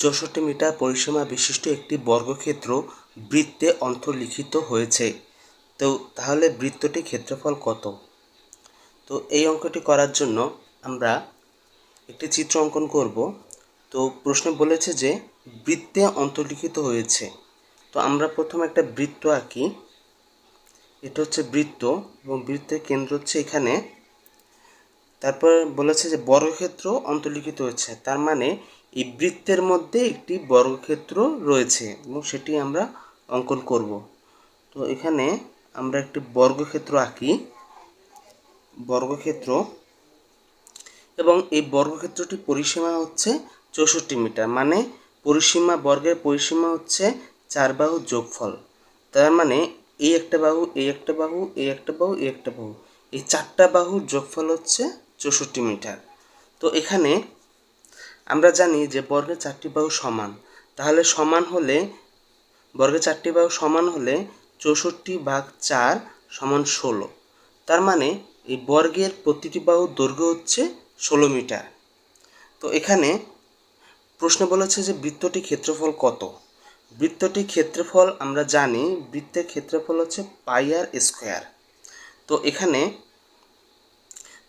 চৌষট্টি মিটার পরিসীমা বিশিষ্ট একটি বর্গক্ষেত্র বৃত্তে অন্তর্লিখিত হয়েছে। তো তাহলে বৃত্তটির ক্ষেত্রফল কত? তো এই অঙ্কটি করার জন্য আমরা একটি চিত্র অঙ্কন করব। তো প্রশ্নে বলেছে যে বৃত্তে অন্তর্লিখিত হয়েছে। তো আমরা প্রথমে একটা বৃত্ত আঁকি। এটা হচ্ছে বৃত্ত এবং বৃত্তের কেন্দ্র হচ্ছে এখানে। তারপর বলেছে যে বর্গক্ষেত্র অন্তর্লিখিত হয়েছে। তার মানে এই বৃত্তের মধ্যে একটি বর্গক্ষেত্র রয়েছে এবং সেটি আমরা অঙ্কন করব। তো এখানে আমরা একটি বর্গক্ষেত্র আঁকি। বর্গক্ষেত্র এবং এই বর্গক্ষেত্রটি পরিসীমা হচ্ছে চৌষট্টি মিটার মানে পরিসীমা, বর্গের পরিসীমা হচ্ছে চার বাহু যোগফল। তার মানে এই একটা বাহু এই একটা বাহু এই একটা বাহু এই একটা বাহু। এই চারটা বাহুর যোগফল হচ্ছে চৌষট্টি মিটার। তো এখানে আমরা জানি যে বর্গের চারটি বাহু সমান। তাহলে সমান হলে, বর্গের চারটি বাহু সমান হলে চৌষট্টি ভাগ চার সমান ষোলো। তার মানে এই বর্গের প্রতিটি বাহুর দৈর্ঘ্য হচ্ছে ষোলো মিটার। তো এখানে প্রশ্ন বলেছে যে বৃত্তটি ক্ষেত্রফল কত? বৃত্তটি ক্ষেত্রফল আমরা জানি, বৃত্তের ক্ষেত্রফল হচ্ছে পাই আর স্কোয়ার। তো এখানে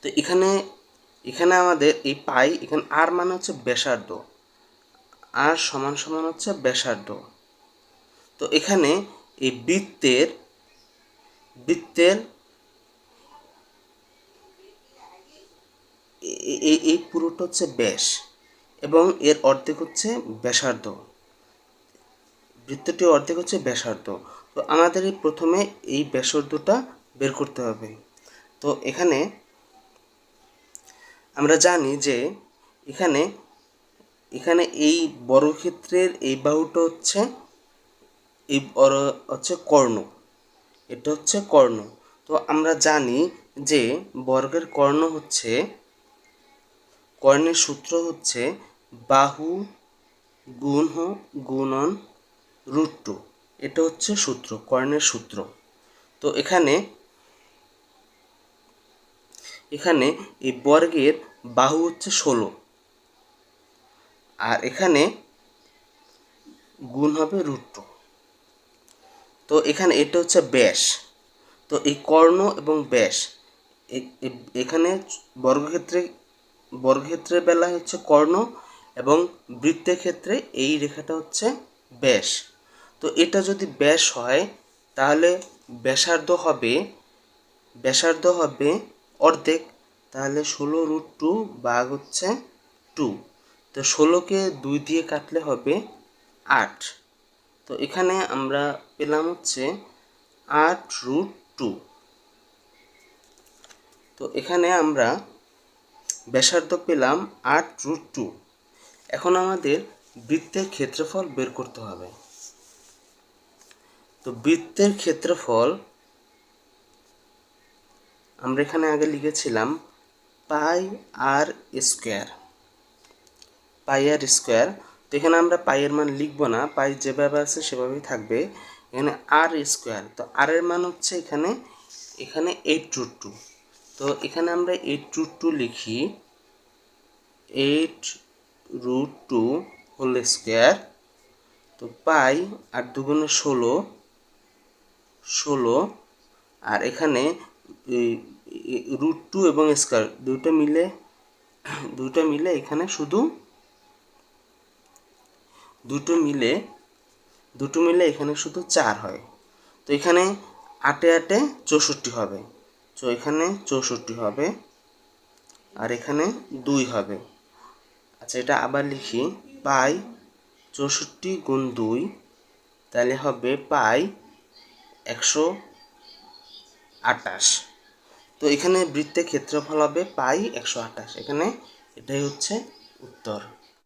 তো এখানে এখানে আমাদের এই পাই, এখানে আর মানে হচ্ছে ব্যাসার্ধ। আর সমান সমান হচ্ছে ব্যাসার্ধ। তো এখানে এই বৃত্তের বৃত্তের এই পুরোটা হচ্ছে ব্যাস এবং এর অর্ধেক হচ্ছে ব্যাসার্ধ। বৃত্তটি অর্ধেক হচ্ছে ব্যাসার্ধ। তো আমাদের প্রথমে এই ব্যাসার্ধটা বের করতে হবে। তো এখানে আমরা জানি যে এখানে এখানে এই বর্গক্ষেত্রের এই বাহুটা হচ্ছে, এই হচ্ছে কর্ণ। এটা হচ্ছে কর্ণ। তো আমরা জানি যে বর্গের কর্ণ হচ্ছে, কর্ণের সূত্র হচ্ছে বাহু গুণ গুণন রুট টু। এটা হচ্ছে সূত্র, কর্ণের সূত্র। তো এখানে এখানে এই বর্গের বাহু হচ্ছে ষোলো। আর এখানে গুণ হবে রুট তো এখানে এটা হচ্ছে ব্যাস। তো এই কর্ণ এবং ব্যাস এখানে বর্গক্ষেত্রে বর্গক্ষেত্রের বেলায় হচ্ছে কর্ণ এবং বৃত্তের ক্ষেত্রে এই রেখাটা হচ্ছে ব্যাস। তো এটা যদি ব্যাস হয়, তাহলে ব্যাসার্ধ হবে ব্যাসার্ধ হবে অর্ধেক, তাহলে ষোলো রুট টু বাঘ হচ্ছে টু তো ষোলোকে দুই দিয়ে কাটলে হবে আট। তো এখানে আমরা পেলাম হচ্ছে আট রুট টু তো এখানে আমরা ব্যাসার্ধ পেলাম আট রুট টু এখন আমাদের বৃত্তের ক্ষেত্রফল বের করতে হবে। তো বৃত্তের ক্ষেত্রফল আমরা এখানে আগে লিখেছিলাম পাই আর স্কোয়ার, পাই আর স্কোয়ার। তো এখানে আমরা পাইয়ের মান লিখব না, পাই যেভাবে আছে সেভাবেই থাকবে। এখানে আর স্কোয়ার, তো আর এর মান হচ্ছে এখানে এখানে এইট রুট টু তো এখানে আমরা এইট রুট টু লিখি eight root two whole square তো পাই আর দুগুণে ষোলো ষোলো, আর এখানে রুট টু এবং স্কোয়ার দুটো মিলে দুটো মিলে এখানে শুধু দুটো মিলে দুটো মিলে এখানে শুধু চার হয়। তো এখানে আটে আটে চৌষট্টি হবে। তো এখানে চৌষট্টি হবে আর এখানে দুই হবে। আচ্ছা এটা আবার লিখি। পাই চৌষট্টি গুণ দুই, তাহলে হবে পাই একশো আটাশ তো এখানে বৃত্তের ক্ষেত্রফল হবে পাই একশো আঠাশ। এখানে এটাই হচ্ছে উত্তর।